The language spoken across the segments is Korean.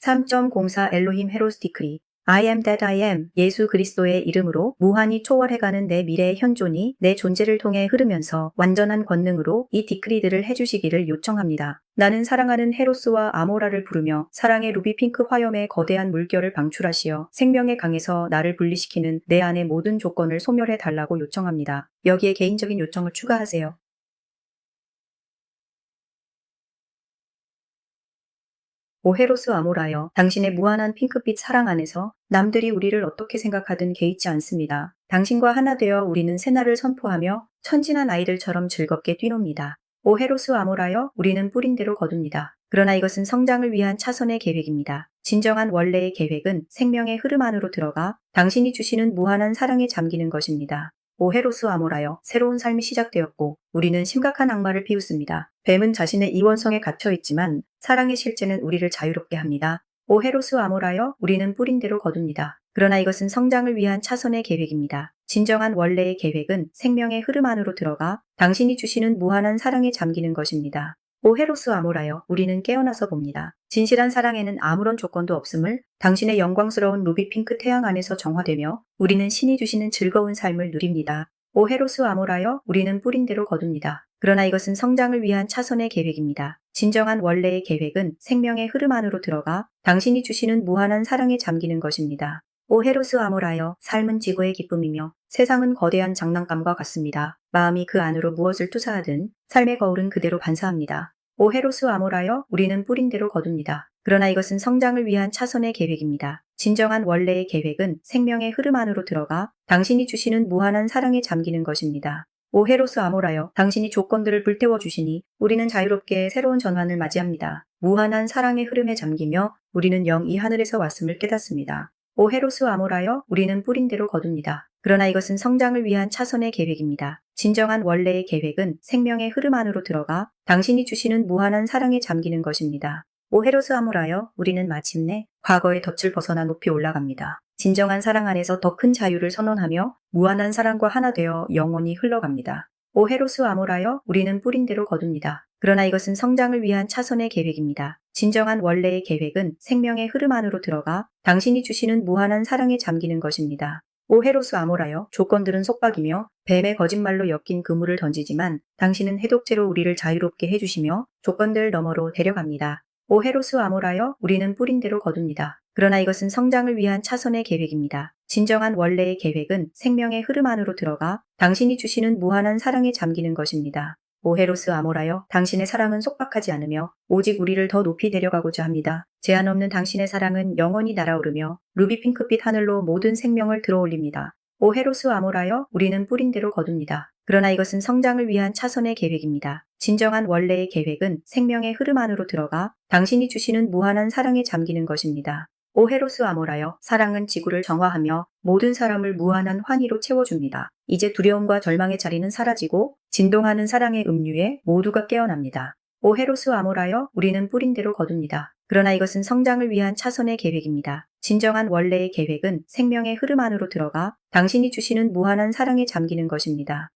3.04 엘로힘 헤로스티크리 I am that I am 예수 그리스도의 이름으로 무한히 초월해가는 내 미래의 현존이 내 존재를 통해 흐르면서 완전한 권능으로 이 디크리드를 해주시기를 요청합니다. 나는 사랑하는 헤로스와 아모라를 부르며 사랑의 루비 핑크 화염의 거대한 물결을 방출하시어 생명의 강에서 나를 분리시키는 내 안의 모든 조건을 소멸해 달라고 요청합니다. 여기에 개인적인 요청을 추가하세요. 오헤로스 아모라여, 당신의 무한한 핑크빛 사랑 안에서 남들이 우리를 어떻게 생각하든 개의치 않습니다. 당신과 하나 되어 우리는 새날을 선포하며 천진한 아이들처럼 즐겁게 뛰놉니다. 오헤로스 아모라여, 우리는 뿌린 대로 거둡니다. 그러나 이것은 성장을 위한 차선의 계획입니다. 진정한 원래의 계획은 생명의 흐름 안으로 들어가 당신이 주시는 무한한 사랑에 잠기는 것입니다. 오헤로스 아모라여 새로운 삶이 시작되었고 우리는 심각한 악마를 피웠습니다. 뱀은 자신의 이원성에 갇혀 있지만 사랑의 실제는 우리를 자유롭게 합니다. 오헤로스 아모라여 우리는 뿌린 대로 거둡니다. 그러나 이것은 성장을 위한 차선의 계획입니다. 진정한 원래의 계획은 생명의 흐름 안으로 들어가 당신이 주시는 무한한 사랑에 잠기는 것입니다. 오헤로스 아모라여 우리는 깨어나서 봅니다. 진실한 사랑에는 아무런 조건도 없음을 당신의 영광스러운 루비 핑크 태양 안에서 정화되며 우리는 신이 주시는 즐거운 삶을 누립니다. 오헤로스 아모라여 우리는 뿌린 대로 거둡니다. 그러나 이것은 성장을 위한 차선의 계획입니다. 진정한 원래의 계획은 생명의 흐름 안으로 들어가 당신이 주시는 무한한 사랑에 잠기는 것입니다. 오헤로스 아모라여 삶은 지구의 기쁨이며 세상은 거대한 장난감과 같습니다. 마음이 그 안으로 무엇을 투사하든 삶의 거울은 그대로 반사합니다. 오헤로스 아모라여 우리는 뿌린 대로 거둡니다. 그러나 이것은 성장을 위한 차선의 계획입니다. 진정한 원래의 계획은 생명의 흐름 안으로 들어가 당신이 주시는 무한한 사랑에 잠기는 것입니다. 오헤로스 아모라여 당신이 조건들을 불태워 주시니 우리는 자유롭게 새로운 전환을 맞이합니다. 무한한 사랑의 흐름에 잠기며 우리는 영 이 하늘에서 왔음을 깨닫습니다. 오헤로스 아모라여 우리는 뿌린 대로 거둡니다. 그러나 이것은 성장을 위한 차선의 계획입니다. 진정한 원래의 계획은 생명의 흐름 안으로 들어가 당신이 주시는 무한한 사랑에 잠기는 것입니다. 오헤로스 아모라여 우리는 마침내 과거의 덫을 벗어나 높이 올라갑니다. 진정한 사랑 안에서 더 큰 자유를 선언하며 무한한 사랑과 하나 되어 영원히 흘러갑니다. 오헤로스 아모라여 우리는 뿌린 대로 거둡니다. 그러나 이것은 성장을 위한 차선의 계획입니다. 진정한 원래의 계획은 생명의 흐름 안으로 들어가 당신이 주시는 무한한 사랑에 잠기는 것입니다. 오헤로스 아모라여 조건들은 속박이며 뱀의 거짓말로 엮인 그물을 던지지만 당신은 해독제로 우리를 자유롭게 해주시며 조건들 너머로 데려갑니다. 오헤로스 아모라여 우리는 뿌린 대로 거둡니다. 그러나 이것은 성장을 위한 차선의 계획입니다. 진정한 원래의 계획은 생명의 흐름 안으로 들어가 당신이 주시는 무한한 사랑에 잠기는 것입니다. 오헤로스 아모라여 당신의 사랑은 속박하지 않으며 오직 우리를 더 높이 데려가고자 합니다. 제한 없는 당신의 사랑은 영원히 날아오르며 루비 핑크빛 하늘로 모든 생명을 들어올립니다. 오헤로스 아모라여 우리는 뿌린 대로 거둡니다. 그러나 이것은 성장을 위한 차선의 계획입니다. 진정한 원래의 계획은 생명의 흐름 안으로 들어가 당신이 주시는 무한한 사랑에 잠기는 것입니다. 오헤로스 아모라여 사랑은 지구를 정화하며 모든 사람을 무한한 환희로 채워줍니다. 이제 두려움과 절망의 자리는 사라지고 진동하는 사랑의 음류에 모두가 깨어납니다. 오헤로스 아모라여 우리는 뿌린 대로 거둡니다. 그러나 이것은 성장을 위한 차선의 계획입니다. 진정한 원래의 계획은 생명의 흐름 안으로 들어가 당신이 주시는 무한한 사랑에 잠기는 것입니다.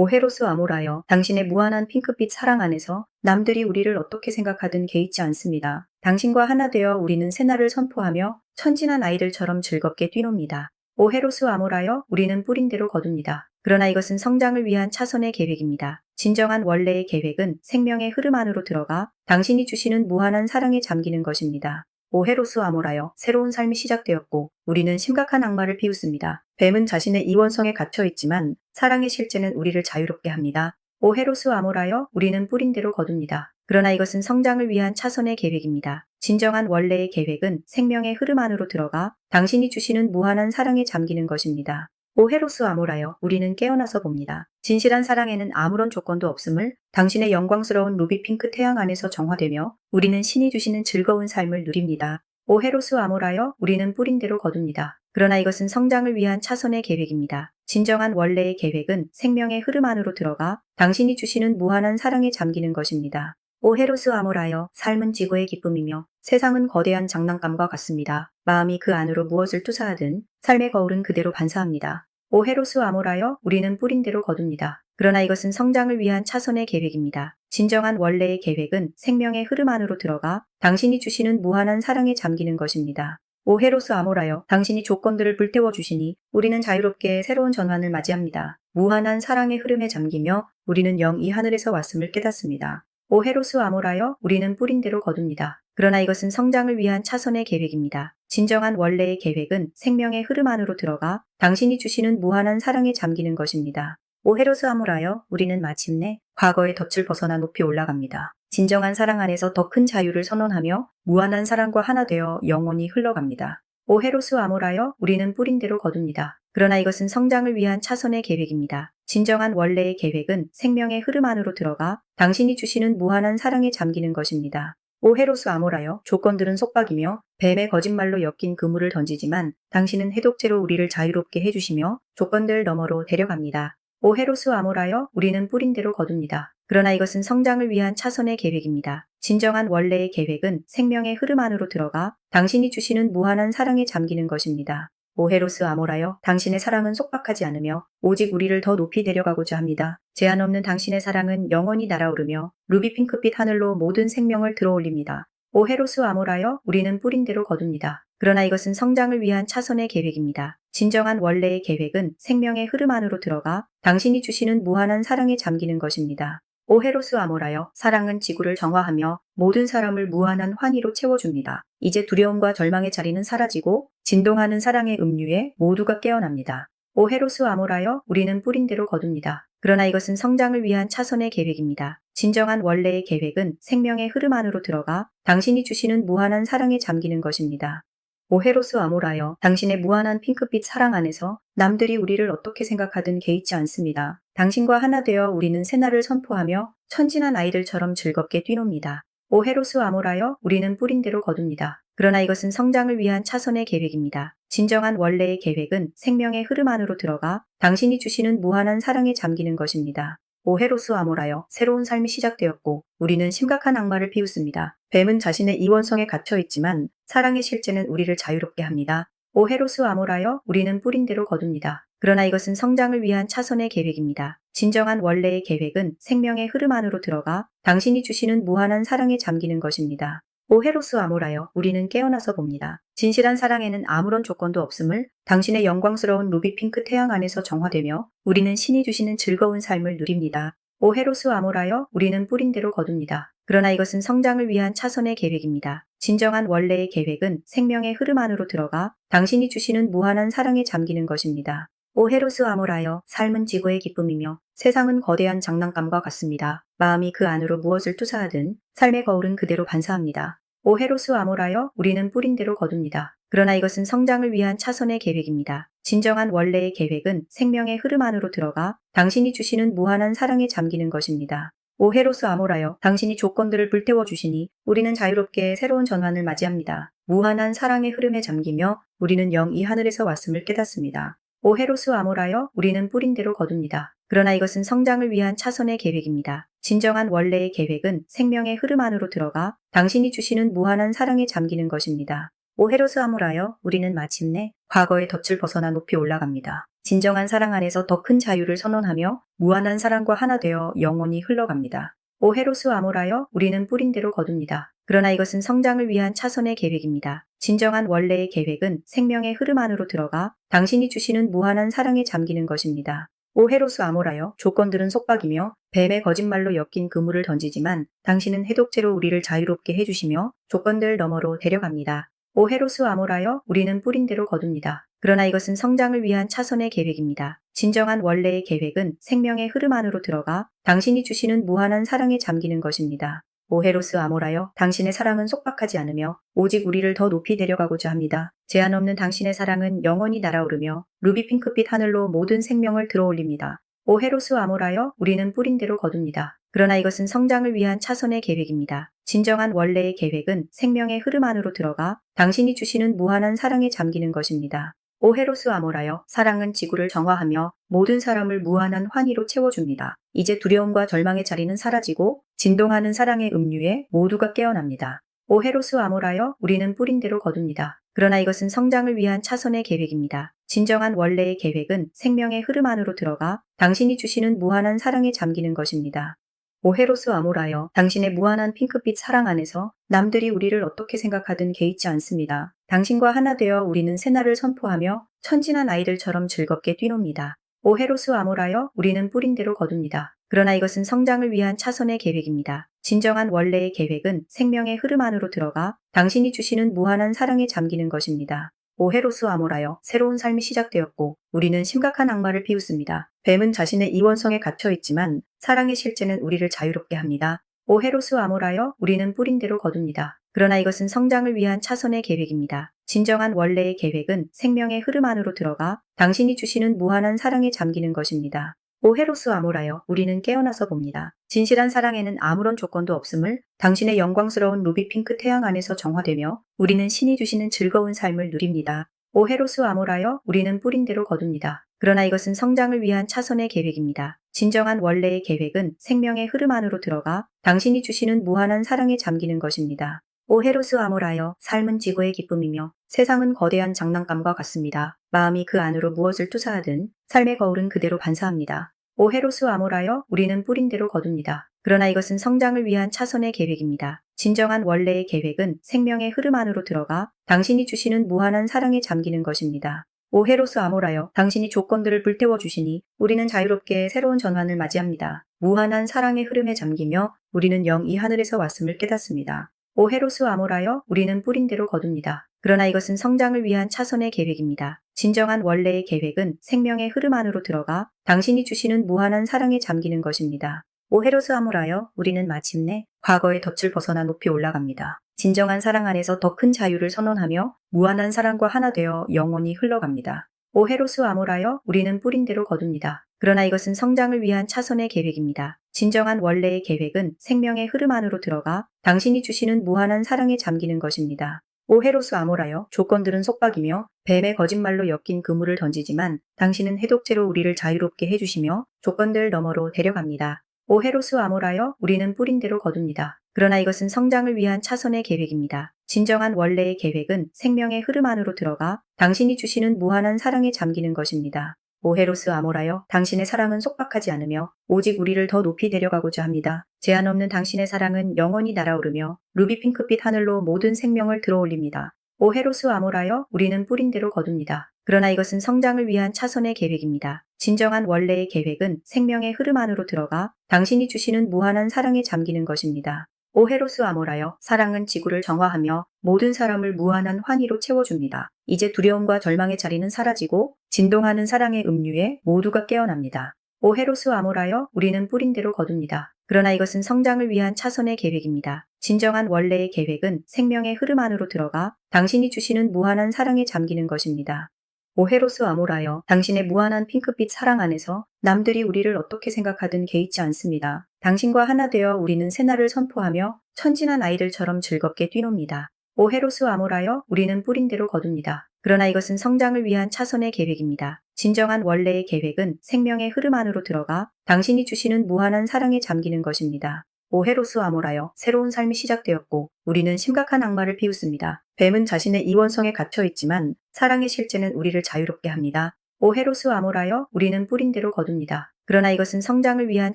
오헤로스 아모라여 당신의 무한한 핑크빛 사랑 안에서 남들이 우리를 어떻게 생각하든 개의치 않습니다. 당신과 하나 되어 우리는 새날을 선포하며 천진한 아이들처럼 즐겁게 뛰놉니다. 오헤로스 아모라여 우리는 뿌린 대로 거둡니다. 그러나 이것은 성장을 위한 차선의 계획입니다. 진정한 원래의 계획은 생명의 흐름 안으로 들어가 당신이 주시는 무한한 사랑에 잠기는 것입니다. 오헤로스 아모라여 새로운 삶이 시작되었고 우리는 심각한 악마를 피웠습니다. 뱀은 자신의 이원성에 갇혀 있지만 사랑의 실제는 우리를 자유롭게 합니다. 오헤로스 아모라여 우리는 뿌린 대로 거둡니다. 그러나 이것은 성장을 위한 차선의 계획입니다. 진정한 원래의 계획은 생명의 흐름 안으로 들어가 당신이 주시는 무한한 사랑에 잠기는 것입니다. 오헤로스 아모라여 우리는 깨어나서 봅니다. 진실한 사랑에는 아무런 조건도 없음을 당신의 영광스러운 루비 핑크 태양 안에서 정화되며 우리는 신이 주시는 즐거운 삶을 누립니다. 오 헤로스 아모라여 우리는 뿌린 대로 거둡니다. 그러나 이것은 성장을 위한 차선의 계획입니다. 진정한 원래의 계획은 생명의 흐름 안으로 들어가 당신이 주시는 무한한 사랑에 잠기는 것입니다. 오 헤로스 아모라여 삶은 지구의 기쁨이며 세상은 거대한 장난감과 같습니다. 마음이 그 안으로 무엇을 투사하든 삶의 거울은 그대로 반사합니다. 오 헤로스 아모라여 우리는 뿌린 대로 거둡니다. 그러나 이것은 성장을 위한 차선의 계획입니다. 진정한 원래의 계획은 생명의 흐름 안으로 들어가 당신이 주시는 무한한 사랑에 잠기는 것입니다. 오 헤로스 아모라여, 당신이 조건들을 불태워 주시니 우리는 자유롭게 새로운 전환을 맞이합니다. 무한한 사랑의 흐름에 잠기며 우리는 영 이 하늘에서 왔음을 깨닫습니다. 오 헤로스 아모라여, 우리는 뿌린 대로 거둡니다. 그러나 이것은 성장을 위한 차선의 계획입니다. 진정한 원래의 계획은 생명의 흐름 안으로 들어가 당신이 주시는 무한한 사랑에 잠기는 것입니다. 오 헤로스 아모라여, 우리는 마침내 과거의 덫을 벗어나 높이 올라갑니다. 진정한 사랑 안에서 더 큰 자유를 선언하며 무한한 사랑과 하나 되어 영원히 흘러갑니다. 오 헤로스 아모라여, 우리는 뿌린 대로 거둡니다. 그러나 이것은 성장을 위한 차선의 계획입니다. 진정한 원래의 계획은 생명의 흐름 안으로 들어가 당신이 주시는 무한한 사랑에 잠기는 것입니다. 오 헤로스 아모라여, 조건들은 속박이며 뱀의 거짓말로 엮인 그물을 던지지만 당신은 해독제로 우리를 자유롭게 해주시며 조건들 너머로 데려갑니다. 오 헤로스 아모라여, 우리는 뿌린 대로 거둡니다. 그러나 이것은 성장을 위한 차선의 계획입니다. 진정한 원래의 계획은 생명의 흐름 안으로 들어가 당신이 주시는 무한한 사랑에 잠기는 것입니다. 오 헤로스 아모라여, 당신의 사랑은 속박하지 않으며 오직 우리를 더 높이 데려가고자 합니다. 제한 없는 당신의 사랑은 영원히 날아오르며 루비 핑크빛 하늘로 모든 생명을 들어올립니다. 오 헤로스 아모라여, 우리는 뿌린 대로 거둡니다. 그러나 이것은 성장을 위한 차선의 계획입니다. 진정한 원래의 계획은 생명의 흐름 안으로 들어가 당신이 주시는 무한한 사랑에 잠기는 것입니다. 오 헤로스 아모라여, 사랑은 지구를 정화하며 모든 사람을 무한한 환희로 채워줍니다. 이제 두려움과 절망의 자리는 사라지고 진동하는 사랑의 음류에 모두가 깨어납니다. 오 헤로스 아모라여, 우리는 뿌린 대로 거둡니다. 그러나 이것은 성장을 위한 차선의 계획입니다. 진정한 원래의 계획은 생명의 흐름 안으로 들어가 당신이 주시는 무한한 사랑에 잠기는 것입니다. 오 헤로스 아모라여, 당신의 무한한 핑크빛 사랑 안에서 남들이 우리를 어떻게 생각하든 개의치 않습니다. 당신과 하나 되어 우리는 새날을 선포하며 천진한 아이들처럼 즐겁게 뛰놉니다. 오 헤로스 아모라여, 우리는 뿌린 대로 거둡니다. 그러나 이것은 성장을 위한 차선의 계획입니다. 진정한 원래의 계획은 생명의 흐름 안으로 들어가 당신이 주시는 무한한 사랑에 잠기는 것입니다. 오 헤로스 아모라여, 새로운 삶이 시작되었고 우리는 심각한 악마를 피웠습니다. 뱀은 자신의 이원성에 갇혀 있지만 사랑의 실제는 우리를 자유롭게 합니다. 오 헤로스 아모라여, 우리는 뿌린 대로 거둡니다. 그러나 이것은 성장을 위한 차선의 계획입니다. 진정한 원래의 계획은 생명의 흐름 안으로 들어가 당신이 주시는 무한한 사랑에 잠기는 것입니다. 오 헤로스 아모라여, 우리는 깨어나서 봅니다. 진실한 사랑에는 아무런 조건도 없음을 당신의 영광스러운 루비 핑크 태양 안에서 정화되며 우리는 신이 주시는 즐거운 삶을 누립니다. 오 헤로스 아모라여, 우리는 뿌린 대로 거둡니다. 그러나 이것은 성장을 위한 차선의 계획입니다. 진정한 원래의 계획은 생명의 흐름 안으로 들어가 당신이 주시는 무한한 사랑에 잠기는 것입니다. 오 헤로스 아모라여, 삶은 지구의 기쁨이며 세상은 거대한 장난감과 같습니다. 마음이 그 안으로 무엇을 투사하든 삶의 거울은 그대로 반사합니다. 오 헤로스 아모라여, 우리는 뿌린 대로 거둡니다. 그러나 이것은 성장을 위한 차선의 계획입니다. 진정한 원래의 계획은 생명의 흐름 안으로 들어가 당신이 주시는 무한한 사랑에 잠기는 것입니다. 오 헤로스 아모라여, 당신이 조건들을 불태워 주시니 우리는 자유롭게 새로운 전환을 맞이합니다. 무한한 사랑의 흐름에 잠기며 우리는 영 이 하늘에서 왔음을 깨닫습니다. 오 헤로스 아모라여, 우리는 뿌린 대로 거둡니다. 그러나 이것은 성장을 위한 차선의 계획입니다. 진정한 원래의 계획은 생명의 흐름 안으로 들어가 당신이 주시는 무한한 사랑에 잠기는 것입니다. 오 헤로스 아모라여, 우리는 마침내 과거의 덫을 벗어나 높이 올라갑니다. 진정한 사랑 안에서 더 큰 자유를 선언하며 무한한 사랑과 하나 되어 영원히 흘러갑니다. 오 헤로스 아모라여, 우리는 뿌린 대로 거둡니다. 그러나 이것은 성장을 위한 차선의 계획입니다. 진정한 원래의 계획은 생명의 흐름 안으로 들어가 당신이 주시는 무한한 사랑에 잠기는 것입니다. 오 헤로스 아모라여, 조건들은 속박이며 뱀의 거짓말로 엮인 그물을 던지지만 당신은 해독제로 우리를 자유롭게 해주시며 조건들 너머로 데려갑니다. 오 헤로스 아모라여, 우리는 뿌린 대로 거둡니다. 그러나 이것은 성장을 위한 차선의 계획입니다. 진정한 원래의 계획은 생명의 흐름 안으로 들어가 당신이 주시는 무한한 사랑에 잠기는 것입니다. 오 헤로스 아모라여, 당신의 사랑은 속박하지 않으며 오직 우리를 더 높이 데려가고자 합니다. 제한 없는 당신의 사랑은 영원히 날아오르며 루비 핑크빛 하늘로 모든 생명을 들어올립니다. 오 헤로스 아모라여, 우리는 뿌린 대로 거둡니다. 그러나 이것은 성장을 위한 차선의 계획입니다. 진정한 원래의 계획은 생명의 흐름 안으로 들어가 당신이 주시는 무한한 사랑에 잠기는 것입니다. 오 헤로스 아모라여, 사랑은 지구를 정화하며 모든 사람을 무한한 환희로 채워줍니다. 이제 두려움과 절망의 자리는 사라지고 진동하는 사랑의 음류에 모두가 깨어납니다. 오 헤로스 아모라여, 우리는 뿌린 대로 거둡니다. 그러나 이것은 성장을 위한 차선의 계획입니다. 진정한 원래의 계획은 생명의 흐름 안으로 들어가 당신이 주시는 무한한 사랑에 잠기는 것입니다. 오헤로스 아모라여, 당신의 무한한 핑크빛 사랑 안에서 남들이 우리를 어떻게 생각하든 개의치 않습니다. 당신과 하나 되어 우리는 새날을 선포하며 천진한 아이들처럼 즐겁게 뛰놉니다. 오 헤로스 아모라여, 우리는 뿌린 대로 거둡니다. 그러나 이것은 성장을 위한 차선의 계획입니다. 진정한 원래의 계획은 생명의 흐름 안으로 들어가 당신이 주시는 무한한 사랑에 잠기는 것입니다. 오 헤로스 아모라여, 새로운 삶이 시작되었고 우리는 심각한 악마를 피웠습니다. 뱀은 자신의 이원성에 갇혀 있지만 사랑의 실제는 우리를 자유롭게 합니다. 오 헤로스 아모라여, 우리는 뿌린 대로 거둡니다. 그러나 이것은 성장을 위한 차선의 계획입니다. 진정한 원래의 계획은 생명의 흐름 안으로 들어가 당신이 주시는 무한한 사랑에 잠기는 것입니다. 오 헤로스 아모라여, 우리는 깨어나서 봅니다. 진실한 사랑에는 아무런 조건도 없음을 당신의 영광스러운 루비 핑크 태양 안에서 정화되며 우리는 신이 주시는 즐거운 삶을 누립니다. 오 헤로스 아모라여, 우리는 뿌린 대로 거둡니다. 그러나 이것은 성장을 위한 차선의 계획입니다. 진정한 원래의 계획은 생명의 흐름 안으로 들어가 당신이 주시는 무한한 사랑에 잠기는 것입니다. 오헤로스 아모라여, 삶은 지구의 기쁨이며 세상은 거대한 장난감과 같습니다. 마음이 그 안으로 무엇을 투사하든 삶의 거울은 그대로 반사합니다. 오헤로스 아모라여, 우리는 뿌린 대로 거둡니다. 그러나 이것은 성장을 위한 차선의 계획입니다. 진정한 원래의 계획은 생명의 흐름 안으로 들어가 당신이 주시는 무한한 사랑에 잠기는 것입니다. 오헤로스 아모라여, 당신이 조건들을 불태워 주시니 우리는 자유롭게 새로운 전환을 맞이합니다. 무한한 사랑의 흐름에 잠기며 우리는 영 이 하늘에서 왔음을 깨닫습니다. 오헤로스 아모라여, 우리는 뿌린 대로 거둡니다. 그러나 이것은 성장을 위한 차선의 계획입니다. 진정한 원래의 계획은 생명의 흐름 안으로 들어가 당신이 주시는 무한한 사랑에 잠기는 것입니다. 오헤로스 아모라여, 우리는 마침내 과거의 덫을 벗어나 높이 올라갑니다. 진정한 사랑 안에서 더 큰 자유를 선언하며 무한한 사랑과 하나 되어 영원히 흘러갑니다. 오헤로스 아모라여, 우리는 뿌린 대로 거둡니다. 그러나 이것은 성장을 위한 차선의 계획입니다. 진정한 원래의 계획은 생명의 흐름 안으로 들어가 당신이 주시는 무한한 사랑에 잠기는 것입니다. 오헤로스 아모라여, 조건들은 속박이며 뱀의 거짓말로 엮인 그물을 던지지만 당신은 해독제로 우리를 자유롭게 해주시며 조건들 너머로 데려갑니다. 오헤로스 아모라여, 우리는 뿌린 대로 거둡니다. 그러나 이것은 성장을 위한 차선의 계획입니다. 진정한 원래의 계획은 생명의 흐름 안으로 들어가 당신이 주시는 무한한 사랑에 잠기는 것입니다. 오헤로스 아모라여, 당신의 사랑은 속박하지 않으며 오직 우리를 더 높이 데려가고자 합니다. 제한 없는 당신의 사랑은 영원히 날아오르며 루비 핑크빛 하늘로 모든 생명을 들어올립니다. 오헤로스 아모라여, 우리는 뿌린 대로 거둡니다. 그러나 이것은 성장을 위한 차선의 계획입니다. 진정한 원래의 계획은 생명의 흐름 안으로 들어가 당신이 주시는 무한한 사랑에 잠기는 것입니다. 오헤로스 아모라여, 사랑은 지구를 정화하며 모든 사람을 무한한 환희로 채워줍니다. 이제 두려움과 절망의 자리는 사라지고 진동하는 사랑의 음류에 모두가 깨어납니다. 오헤로스 아모라여, 우리는 뿌린 대로 거둡니다. 그러나 이것은 성장을 위한 차선의 계획입니다. 진정한 원래의 계획은 생명의 흐름 안으로 들어가 당신이 주시는 무한한 사랑에 잠기는 것입니다. 오헤로스 아모라여, 당신의 무한한 핑크빛 사랑 안에서 남들이 우리를 어떻게 생각하든 개의치 않습니다. 당신과 하나 되어 우리는 새날을 선포하며 천진한 아이들처럼 즐겁게 뛰놉니다. 오헤로스 아모라여, 우리는 뿌린 대로 거둡니다. 그러나 이것은 성장을 위한 차선의 계획입니다. 진정한 원래의 계획은 생명의 흐름 안으로 들어가 당신이 주시는 무한한 사랑에 잠기는 것입니다. 오헤로스 아모라여, 새로운 삶이 시작되었고 우리는 심각한 악마를 피웠습니다. 뱀은 자신의 이원성에 갇혀 있지만 사랑의 실제는 우리를 자유롭게 합니다. 오헤로스 아모라여, 우리는 뿌린 대로 거둡니다. 그러나 이것은 성장을 위한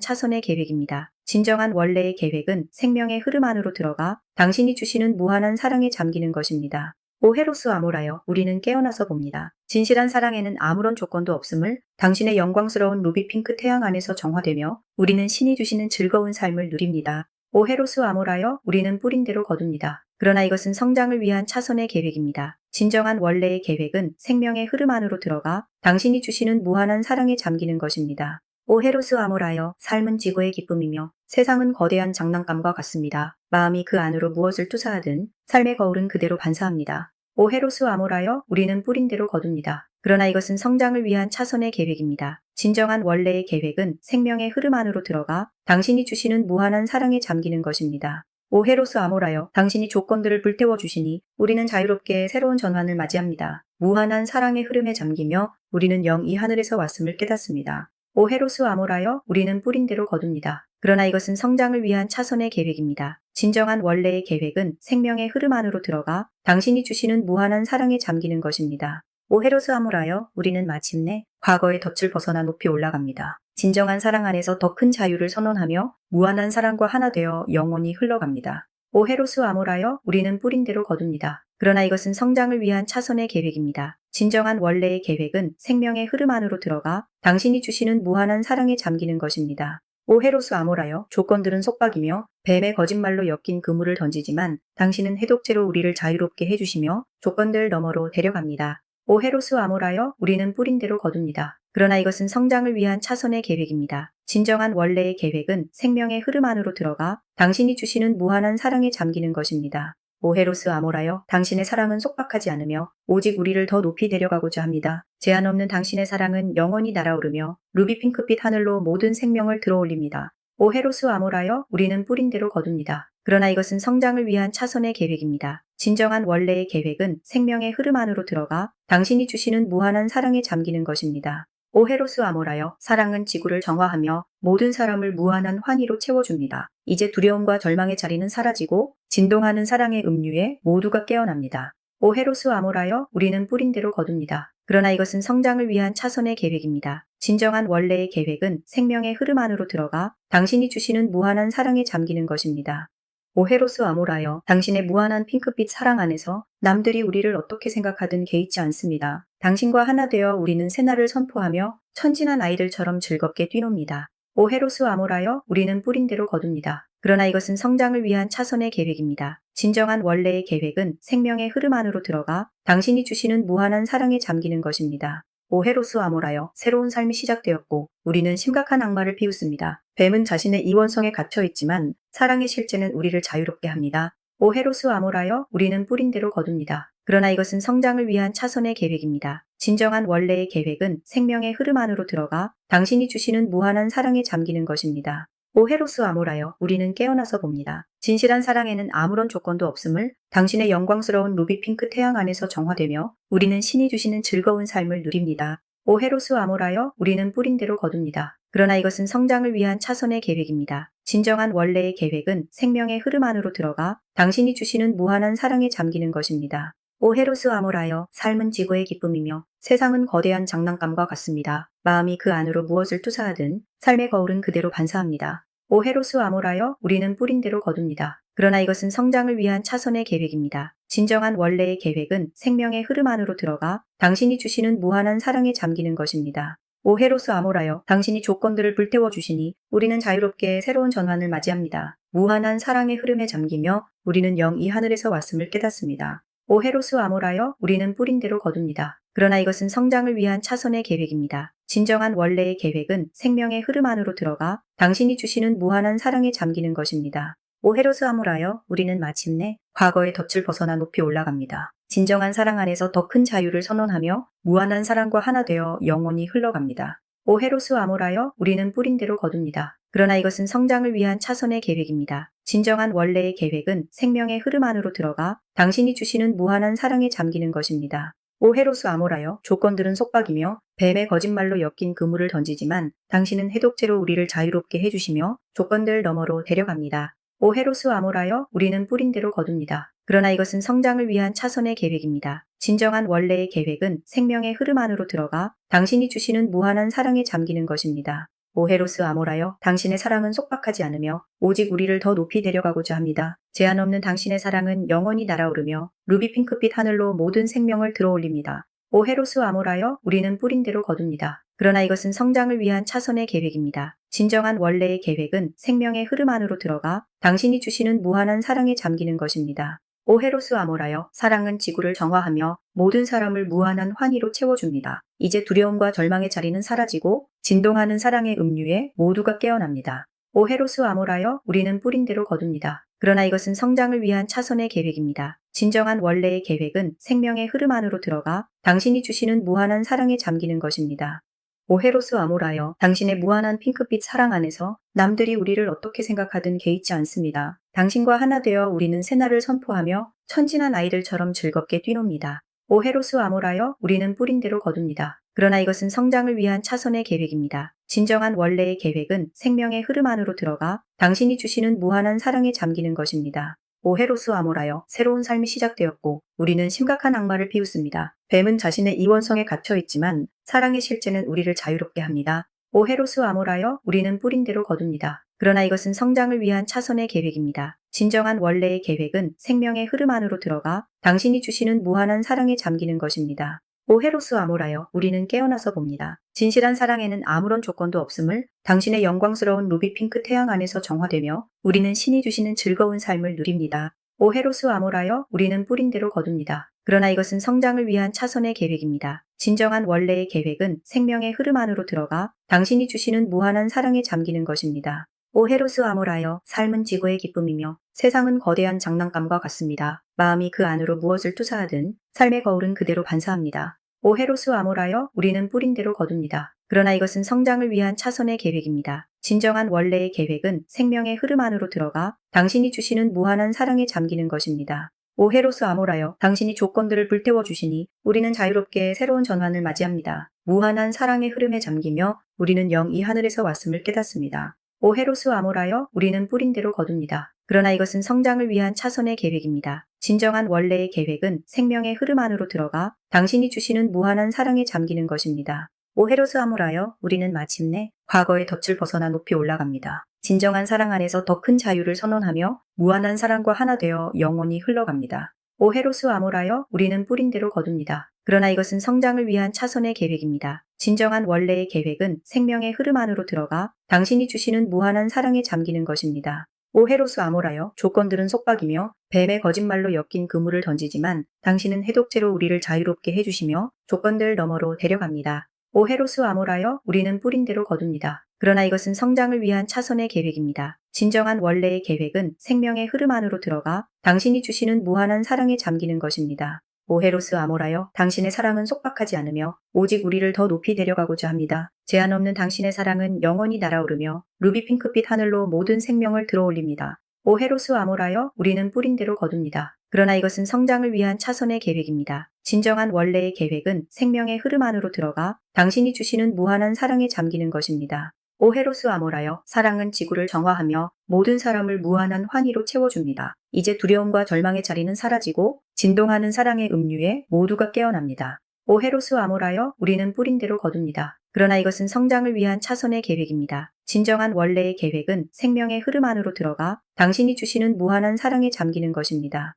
차선의 계획입니다. 진정한 원래의 계획은 생명의 흐름 안으로 들어가 당신이 주시는 무한한 사랑에 잠기는 것입니다. 오헤로스 아모라여, 우리는 깨어나서 봅니다. 진실한 사랑에는 아무런 조건도 없음을 당신의 영광스러운 루비 핑크 태양 안에서 정화되며 우리는 신이 주시는 즐거운 삶을 누립니다. 오헤로스 아모라여, 우리는 뿌린 대로 거둡니다. 그러나 이것은 성장을 위한 차선의 계획입니다. 진정한 원래의 계획은 생명의 흐름 안으로 들어가 당신이 주시는 무한한 사랑에 잠기는 것입니다. 오헤로스 아모라여, 삶은 지구의 기쁨이며 세상은 거대한 장난감과 같습니다. 마음이 그 안으로 무엇을 투사하든 삶의 거울은 그대로 반사합니다. 오 헤로스 아모라여, 우리는 뿌린 대로 거둡니다. 그러나 이것은 성장을 위한 차선의 계획입니다. 진정한 원래의 계획은 생명의 흐름 안으로 들어가 당신이 주시는 무한한 사랑에 잠기는 것입니다. 오 헤로스 아모라여, 당신이 조건들을 불태워 주시니 우리는 자유롭게 새로운 전환을 맞이합니다. 무한한 사랑의 흐름에 잠기며 우리는 영 이 하늘에서 왔음을 깨닫습니다. 오 헤로스 아모라여 우리는 뿌린 대로 거둡니다. 그러나 이것은 성장을 위한 차선의 계획입니다. 진정한 원래의 계획은 생명의 흐름 안으로 들어가 당신이 주시는 무한한 사랑에 잠기는 것입니다. 오 헤로스 아모라여 우리는 마침내 과거의 덫을 벗어나 높이 올라갑니다. 진정한 사랑 안에서 더 큰 자유를 선언하며 무한한 사랑과 하나 되어 영원히 흘러갑니다. 오 헤로스 아모라여 우리는 뿌린 대로 거둡니다. 그러나 이것은 성장을 위한 차선의 계획입니다. 진정한 원래의 계획은 생명의 흐름 안으로 들어가 당신이 주시는 무한한 사랑에 잠기는 것입니다. 오헤로스 아모라여 조건들은 속박이며 뱀의 거짓말로 엮인 그물을 던지지만 당신은 해독제로 우리를 자유롭게 해주시며 조건들 너머로 데려갑니다. 오헤로스 아모라여 우리는 뿌린 대로 거둡니다. 그러나 이것은 성장을 위한 차선의 계획입니다. 진정한 원래의 계획은 생명의 흐름 안으로 들어가 당신이 주시는 무한한 사랑에 잠기는 것입니다. 오헤로스 아모라여 당신의 사랑은 속박하지 않으며 오직 우리를 더 높이 데려가고자 합니다. 제한 없는 당신의 사랑은 영원히 날아오르며 루비 핑크빛 하늘로 모든 생명을 들어올립니다. 오헤로스 아모라여 우리는 뿌린 대로 거둡니다. 그러나 이것은 성장을 위한 차선의 계획입니다. 진정한 원래의 계획은 생명의 흐름 안으로 들어가 당신이 주시는 무한한 사랑에 잠기는 것입니다. 오헤로스 아모라여 사랑은 지구를 정화하며 모든 사람을 무한한 환희로 채워줍니다. 이제 두려움과 절망의 자리는 사라지고 진동하는 사랑의 음류에 모두가 깨어납니다. 오헤로스 아모라여 우리는 뿌린 대로 거둡니다. 그러나 이것은 성장을 위한 차선의 계획입니다. 진정한 원래의 계획은 생명의 흐름 안으로 들어가 당신이 주시는 무한한 사랑에 잠기는 것입니다. 오헤로스 아모라여 당신의 무한한 핑크빛 사랑 안에서 남들이 우리를 어떻게 생각하든 개의치 않습니다. 당신과 하나 되어 우리는 새날을 선포하며 천진한 아이들처럼 즐겁게 뛰놉니다. 오헤로스 아모라여 우리는 뿌린 대로 거둡니다. 그러나 이것은 성장을 위한 차선의 계획입니다. 진정한 원래의 계획은 생명의 흐름 안으로 들어가 당신이 주시는 무한한 사랑에 잠기는 것입니다. 오헤로스 아모라여 새로운 삶이 시작되었고 우리는 심각한 악마를 피웠습니다. 뱀은 자신의 이원성에 갇혀 있지만 사랑의 실제는 우리를 자유롭게 합니다. 오헤로스 아모라여 우리는 뿌린 대로 거둡니다. 그러나 이것은 성장을 위한 차선의 계획입니다. 진정한 원래의 계획은 생명의 흐름 안으로 들어가 당신이 주시는 무한한 사랑에 잠기는 것입니다. 오헤로스 아모라여 우리는 깨어나서 봅니다. 진실한 사랑에는 아무런 조건도 없음을 당신의 영광스러운 루비 핑크 태양 안에서 정화되며 우리는 신이 주시는 즐거운 삶을 누립니다. 오헤로스 아모라여 우리는 뿌린 대로 거둡니다. 그러나 이것은 성장을 위한 차선의 계획입니다. 진정한 원래의 계획은 생명의 흐름 안으로 들어가 당신이 주시는 무한한 사랑에 잠기는 것입니다. 오헤로스 아모라여 삶은 지구의 기쁨이며 세상은 거대한 장난감과 같습니다. 마음이 그 안으로 무엇을 투사하든 삶의 거울은 그대로 반사합니다. 오헤로스 아모라여 우리는 뿌린 대로 거둡니다. 그러나 이것은 성장을 위한 차선의 계획입니다. 진정한 원래의 계획은 생명의 흐름 안으로 들어가 당신이 주시는 무한한 사랑에 잠기는 것입니다. 오헤로스 아모라여 당신이 조건들을 불태워 주시니 우리는 자유롭게 새로운 전환을 맞이합니다. 무한한 사랑의 흐름에 잠기며 우리는 영 이 하늘에서 왔음을 깨닫습니다. 오 헤로스 아모라여 우리는 뿌린 대로 거둡니다. 그러나 이것은 성장을 위한 차선의 계획입니다. 진정한 원래의 계획은 생명의 흐름 안으로 들어가 당신이 주시는 무한한 사랑에 잠기는 것입니다. 오 헤로스 아모라여 우리는 마침내 과거의 덫을 벗어나 높이 올라갑니다. 진정한 사랑 안에서 더 큰 자유를 선언하며 무한한 사랑과 하나 되어 영원히 흘러갑니다. 오 헤로스 아모라여 우리는 뿌린 대로 거둡니다. 그러나 이것은 성장을 위한 차선의 계획입니다. 진정한 원래의 계획은 생명의 흐름 안으로 들어가 당신이 주시는 무한한 사랑에 잠기는 것입니다. 오헤로스 아모라여 조건들은 속박이며 뱀의 거짓말로 엮인 그물을 던지지만 당신은 해독제로 우리를 자유롭게 해주시며 조건들 너머로 데려갑니다. 오헤로스 아모라여 우리는 뿌린 대로 거둡니다. 그러나 이것은 성장을 위한 차선의 계획입니다. 진정한 원래의 계획은 생명의 흐름 안으로 들어가 당신이 주시는 무한한 사랑에 잠기는 것입니다. 오헤로스 아모라여 당신의 사랑은 속박하지 않으며 오직 우리를 더 높이 데려가고자 합니다. 제한 없는 당신의 사랑은 영원히 날아오르며 루비 핑크빛 하늘로 모든 생명을 들어올립니다. 오헤로스 아모라여 우리는 뿌린 대로 거둡니다. 그러나 이것은 성장을 위한 차선의 계획입니다. 진정한 원래의 계획은 생명의 흐름 안으로 들어가 당신이 주시는 무한한 사랑에 잠기는 것입니다. 오헤로스 아모라여 사랑은 지구를 정화하며 모든 사람을 무한한 환희로 채워줍니다. 이제 두려움과 절망의 자리는 사라지고 진동하는 사랑의 음류에 모두가 깨어납니다. 오헤로스 아모라여 우리는 뿌린 대로 거둡니다. 그러나 이것은 성장을 위한 차선의 계획입니다. 진정한 원래의 계획은 생명의 흐름 안으로 들어가 당신이 주시는 무한한 사랑에 잠기는 것입니다. 오헤로스 아모라여 당신의 무한한 핑크빛 사랑 안에서 남들이 우리를 어떻게 생각하든 개의치 않습니다. 당신과 하나 되어 우리는 새날을 선포하며 천진한 아이들처럼 즐겁게 뛰놉니다. 오 헤로스 아모라여 우리는 뿌린 대로 거둡니다. 그러나 이것은 성장을 위한 차선의 계획입니다. 진정한 원래의 계획은 생명의 흐름 안으로 들어가 당신이 주시는 무한한 사랑에 잠기는 것입니다. 오 헤로스 아모라여 새로운 삶이 시작되었고 우리는 심각한 악마를 비웃습니다. 뱀은 자신의 이원성에 갇혀 있지만 사랑의 실제는 우리를 자유롭게 합니다. 오 헤로스 아모라여 우리는 뿌린 대로 거둡니다. 그러나 이것은 성장을 위한 차선의 계획입니다. 진정한 원래의 계획은 생명의 흐름 안으로 들어가 당신이 주시는 무한한 사랑에 잠기는 것입니다. 오 헤로스 아모라여 우리는 깨어나서 봅니다. 진실한 사랑에는 아무런 조건도 없음을 당신의 영광스러운 루비 핑크 태양 안에서 정화되며 우리는 신이 주시는 즐거운 삶을 누립니다. 오 헤로스 아모라여 우리는 뿌린 대로 거둡니다. 그러나 이것은 성장을 위한 차선의 계획입니다. 진정한 원래의 계획은 생명의 흐름 안으로 들어가 당신이 주시는 무한한 사랑에 잠기는 것입니다. 오 헤로스 아모라여 삶은 지구의 기쁨이며 세상은 거대한 장난감과 같습니다. 마음이 그 안으로 무엇을 투사하든 삶의 거울은 그대로 반사합니다. 오 헤로스 아모라여 우리는 뿌린 대로 거둡니다. 그러나 이것은 성장을 위한 차선의 계획입니다. 진정한 원래의 계획은 생명의 흐름 안으로 들어가 당신이 주시는 무한한 사랑에 잠기는 것입니다. 오 헤로스 아모라여 당신이 조건들을 불태워 주시니 우리는 자유롭게 새로운 전환을 맞이합니다. 무한한 사랑의 흐름에 잠기며 우리는 영 이 하늘에서 왔음을 깨닫습니다. 오헤로스 아모라여 우리는 뿌린 대로 거둡니다. 그러나 이것은 성장을 위한 차선의 계획입니다. 진정한 원래의 계획은 생명의 흐름 안으로 들어가 당신이 주시는 무한한 사랑에 잠기는 것입니다. 오헤로스 아모라여 우리는 마침내 과거의 덫을 벗어나 높이 올라갑니다. 진정한 사랑 안에서 더 큰 자유를 선언하며 무한한 사랑과 하나 되어 영원히 흘러갑니다. 오 헤로스 아모라여 우리는 뿌린 대로 거둡니다. 그러나 이것은 성장을 위한 차선의 계획입니다. 진정한 원래의 계획은 생명의 흐름 안으로 들어가 당신이 주시는 무한한 사랑에 잠기는 것입니다. 오 헤로스 아모라여 조건들은 속박이며 뱀의 거짓말로 엮인 그물을 던지지만 당신은 해독제로 우리를 자유롭게 해주시며 조건들 너머로 데려갑니다. 오 헤로스 아모라여 우리는 뿌린 대로 거둡니다. 그러나 이것은 성장을 위한 차선의 계획입니다. 진정한 원래의 계획은 생명의 흐름 안으로 들어가 당신이 주시는 무한한 사랑에 잠기는 것입니다. 오헤로스 아모라여 당신의 사랑은 속박하지 않으며 오직 우리를 더 높이 데려가고자 합니다. 제한 없는 당신의 사랑은 영원히 날아오르며 루비 핑크빛 하늘로 모든 생명을 들어올립니다. 오헤로스 아모라여 우리는 뿌린 대로 거둡니다. 그러나 이것은 성장을 위한 차선의 계획입니다. 진정한 원래의 계획은 생명의 흐름 안으로 들어가 당신이 주시는 무한한 사랑에 잠기는 것입니다. 오헤로스 아모라여 사랑은 지구를 정화하며 모든 사람을 무한한 환희로 채워줍니다. 이제 두려움과 절망의 자리는 사라지고 진동하는 사랑의 음류에 모두가 깨어납니다. 오헤로스 아모라여 우리는 뿌린 대로 거둡니다. 그러나 이것은 성장을 위한 차선의 계획입니다. 진정한 원래의 계획은 생명의 흐름 안으로 들어가 당신이 주시는 무한한 사랑에 잠기는 것입니다.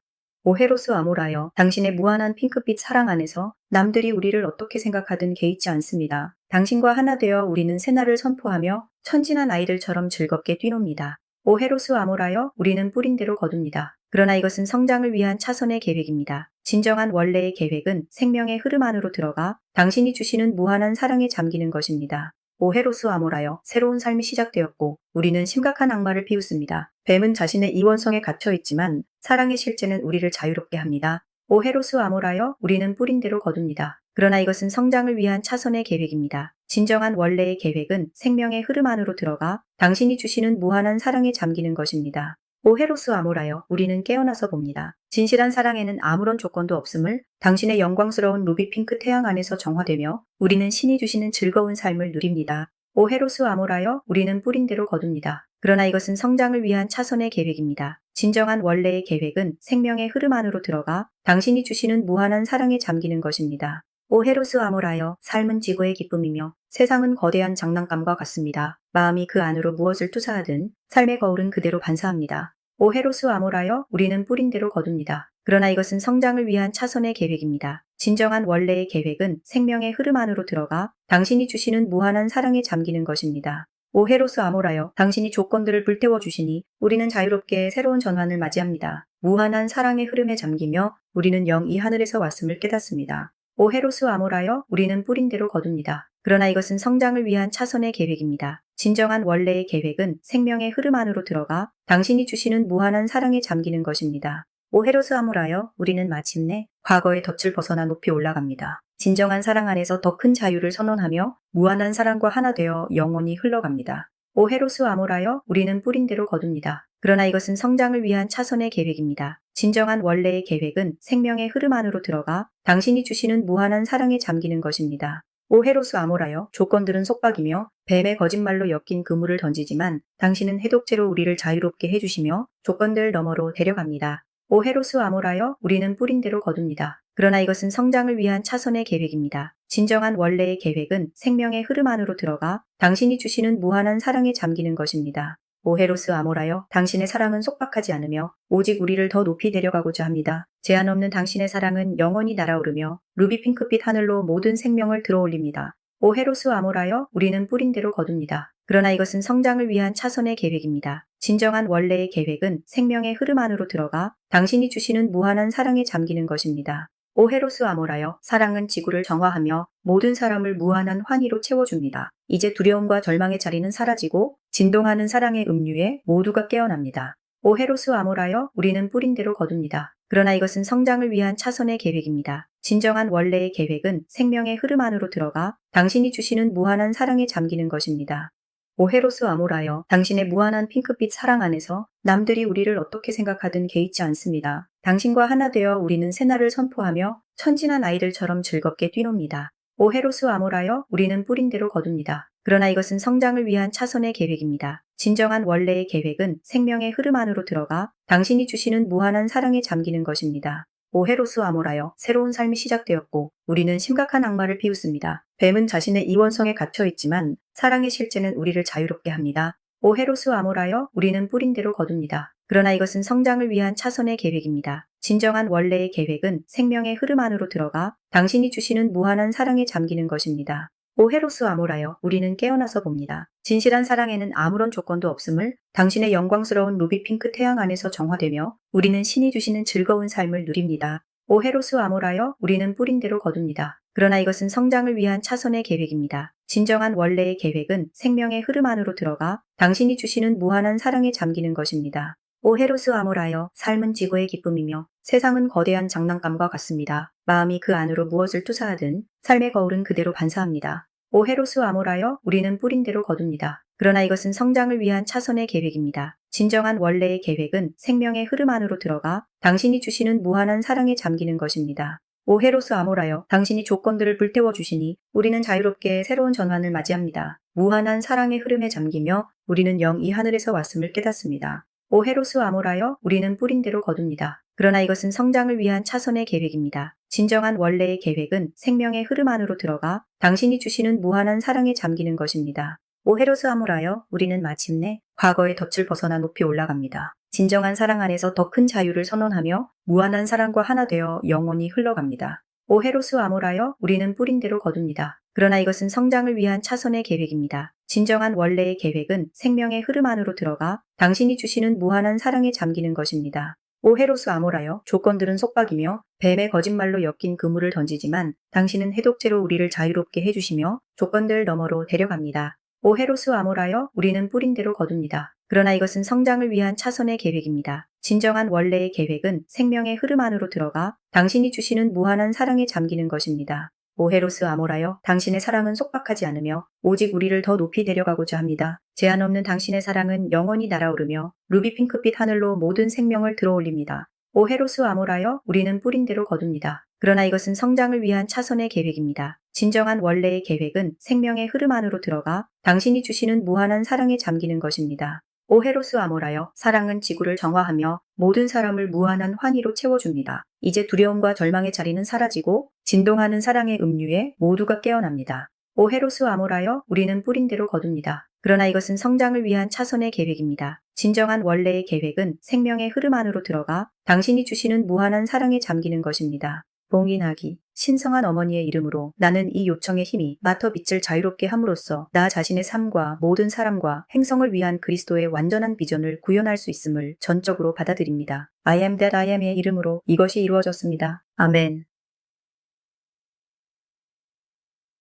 오헤로스 아모라여 당신의 무한한 핑크빛 사랑 안에서 남들이 우리를 어떻게 생각하든 개의치 않습니다. 당신과 하나 되어 우리는 새날을 선포하며 천진한 아이들처럼 즐겁게 뛰놉니다. 오헤로스 아모라여 우리는 뿌린 대로 거둡니다. 그러나 이것은 성장을 위한 차선의 계획입니다. 진정한 원래의 계획은 생명의 흐름 안으로 들어가 당신이 주시는 무한한 사랑에 잠기는 것입니다. 오헤로스 아모라여 새로운 삶이 시작되었고 우리는 심각한 악마를 비웃습니다. 뱀은 자신의 이원성에 갇혀 있지만 사랑의 실제는 우리를 자유롭게 합니다. 오헤로스 아모라여 우리는 뿌린 대로 거둡니다. 그러나 이것은 성장을 위한 차선의 계획입니다. 진정한 원래의 계획은 생명의 흐름 안으로 들어가 당신이 주시는 무한한 사랑에 잠기는 것입니다. 오헤로스 아모라여 우리는 깨어나서 봅니다. 진실한 사랑에는 아무런 조건도 없음을 당신의 영광스러운 루비 핑크 태양 안에서 정화되며 우리는 신이 주시는 즐거운 삶을 누립니다. 오 헤로스 아모라여 우리는 뿌린 대로 거둡니다. 그러나 이것은 성장을 위한 차선의 계획입니다. 진정한 원래의 계획은 생명의 흐름 안으로 들어가 당신이 주시는 무한한 사랑에 잠기는 것입니다. 오 헤로스 아모라여 삶은 지구의 기쁨이며 세상은 거대한 장난감과 같습니다. 마음이 그 안으로 무엇을 투사하든 삶의 거울은 그대로 반사합니다. 오헤로스 아모라여 우리는 뿌린 대로 거둡니다. 그러나 이것은 성장을 위한 차선의 계획입니다. 진정한 원래의 계획은 생명의 흐름 안으로 들어가 당신이 주시는 무한한 사랑에 잠기는 것입니다. 오 헤로스 아모라여 당신이 조건들을 불태워 주시니 우리는 자유롭게 새로운 전환을 맞이합니다. 무한한 사랑의 흐름에 잠기며 우리는 영 이 하늘에서 왔음을 깨닫습니다. 오 헤로스 아모라여 우리는 뿌린 대로 거둡니다. 그러나 이것은 성장을 위한 차선의 계획입니다. 진정한 원래의 계획은 생명의 흐름 안으로 들어가 당신이 주시는 무한한 사랑에 잠기는 것입니다. 오헤로스 아모라여 우리는 마침내 과거의 덫을 벗어나 높이 올라갑니다. 진정한 사랑 안에서 더 큰 자유를 선언하며 무한한 사랑과 하나 되어 영원히 흘러갑니다. 오헤로스 아모라여 우리는 뿌린 대로 거둡니다. 그러나 이것은 성장을 위한 차선의 계획입니다. 진정한 원래의 계획은 생명의 흐름 안으로 들어가 당신이 주시는 무한한 사랑에 잠기는 것입니다. 오헤로스 아모라여 조건들은 속박이며 뱀의 거짓말로 엮인 그물을 던지지만 당신은 해독제로 우리를 자유롭게 해주시며 조건들 너머로 데려갑니다. 오헤로스 아모라여 우리는 뿌린 대로 거둡니다. 그러나 이것은 성장을 위한 차선의 계획입니다. 진정한 원래의 계획은 생명의 흐름 안으로 들어가 당신이 주시는 무한한 사랑에 잠기는 것입니다. 오헤로스 아모라여 당신의 사랑은 속박하지 않으며 오직 우리를 더 높이 데려가고자 합니다. 제한 없는 당신의 사랑은 영원히 날아오르며 루비 핑크빛 하늘로 모든 생명을 들어올립니다. 오헤로스 아모라여 우리는 뿌린 대로 거둡니다. 그러나 이것은 성장을 위한 차선의 계획입니다. 진정한 원래의 계획은 생명의 흐름 안으로 들어가 당신이 주시는 무한한 사랑에 잠기는 것입니다. 오헤로스 아모라여 사랑은 지구를 정화하며 모든 사람을 무한한 환희로 채워줍니다. 이제 두려움과 절망의 자리는 사라지고 진동하는 사랑의 음류에 모두가 깨어납니다. 오헤로스 아모라여 우리는 뿌린 대로 거둡니다. 그러나 이것은 성장을 위한 차선의 계획입니다. 진정한 원래의 계획은 생명의 흐름 안으로 들어가 당신이 주시는 무한한 사랑에 잠기는 것입니다. 오헤로스 아모라여 당신의 무한한 핑크빛 사랑 안에서 남들이 우리를 어떻게 생각하든 개의치 않습니다. 당신과 하나 되어 우리는 새날을 선포하며 천진한 아이들처럼 즐겁게 뛰놉니다. 오헤로스 아모라여 우리는 뿌린 대로 거둡니다. 그러나 이것은 성장을 위한 차선의 계획입니다. 진정한 원래의 계획은 생명의 흐름 안으로 들어가 당신이 주시는 무한한 사랑에 잠기는 것입니다. 오헤로스 아모라여 새로운 삶이 시작되었고 우리는 심각한 악마를 피웠습니다. 뱀은 자신의 이원성에 갇혀 있지만 사랑의 실제는 우리를 자유롭게 합니다. 오헤로스 아모라여 우리는 뿌린 대로 거둡니다. 그러나 이것은 성장을 위한 차선의 계획입니다. 진정한 원래의 계획은 생명의 흐름 안으로 들어가 당신이 주시는 무한한 사랑에 잠기는 것입니다. 오헤로스 아모라여 우리는 깨어나서 봅니다. 진실한 사랑에는 아무런 조건도 없음을 당신의 영광스러운 루비 핑크 태양 안에서 정화되며 우리는 신이 주시는 즐거운 삶을 누립니다. 오헤로스 아모라여 우리는 뿌린 대로 거둡니다. 그러나 이것은 성장을 위한 차선의 계획입니다. 진정한 원래의 계획은 생명의 흐름 안으로 들어가 당신이 주시는 무한한 사랑에 잠기는 것입니다. 오헤로스 아모라여 삶은 지구의 기쁨이며 세상은 거대한 장난감과 같습니다. 마음이 그 안으로 무엇을 투사하든 삶의 거울은 그대로 반사합니다. 오헤로스 아모라여 우리는 뿌린 대로 거둡니다. 그러나 이것은 성장을 위한 차선의 계획입니다. 진정한 원래의 계획은 생명의 흐름 안으로 들어가 당신이 주시는 무한한 사랑에 잠기는 것입니다. 오헤로스 아모라여 당신이 조건들을 불태워 주시니 우리는 자유롭게 새로운 전환을 맞이합니다. 무한한 사랑의 흐름에 잠기며 우리는 영 이 하늘에서 왔음을 깨닫습니다. 오 헤로스 아모라여 우리는 뿌린 대로 거둡니다. 그러나 이것은 성장을 위한 차선의 계획입니다. 진정한 원래의 계획은 생명의 흐름 안으로 들어가 당신이 주시는 무한한 사랑에 잠기는 것입니다. 오 헤로스 아모라여 우리는 마침내 과거의 덫을 벗어나 높이 올라갑니다. 진정한 사랑 안에서 더 큰 자유를 선언하며 무한한 사랑과 하나 되어 영원히 흘러갑니다. 오헤로스 아모라여 우리는 뿌린 대로 거둡니다. 그러나 이것은 성장을 위한 차선의 계획입니다. 진정한 원래의 계획은 생명의 흐름 안으로 들어가 당신이 주시는 무한한 사랑에 잠기는 것입니다. 오헤로스 아모라여 조건들은 속박이며 뱀의 거짓말로 엮인 그물을 던지지만 당신은 해독제로 우리를 자유롭게 해주시며 조건들 너머로 데려갑니다. 오헤로스 아모라여 우리는 뿌린 대로 거둡니다. 그러나 이것은 성장을 위한 차선의 계획입니다. 진정한 원래의 계획은 생명의 흐름 안으로 들어가 당신이 주시는 무한한 사랑에 잠기는 것입니다. 오헤로스 아모라여 당신의 사랑은 속박하지 않으며 오직 우리를 더 높이 데려가고자 합니다. 제한 없는 당신의 사랑은 영원히 날아오르며 루비 핑크빛 하늘로 모든 생명을 들어올립니다. 오헤로스 아모라여 우리는 뿌린 대로 거둡니다. 그러나 이것은 성장을 위한 차선의 계획입니다. 진정한 원래의 계획은 생명의 흐름 안으로 들어가 당신이 주시는 무한한 사랑에 잠기는 것입니다. 오헤로스 아모라여 사랑은 지구를 정화하며 모든 사람을 무한한 환희로 채워줍니다. 이제 두려움과 절망의 자리는 사라지고 진동하는 사랑의 음류에 모두가 깨어납니다. 오헤로스 아모라여 우리는 뿌린 대로 거둡니다. 그러나 이것은 성장을 위한 차선의 계획입니다. 진정한 원래의 계획은 생명의 흐름 안으로 들어가 당신이 주시는 무한한 사랑에 잠기는 것입니다. 봉인하기 신성한 어머니의 이름으로 나는 이 요청의 힘이 마터 빛을 자유롭게 함으로써 나 자신의 삶과 모든 사람과 행성을 위한 그리스도의 완전한 비전을 구현할 수 있음을 전적으로 받아들입니다. I am that I am의 이름으로 이것이 이루어졌습니다. 아멘.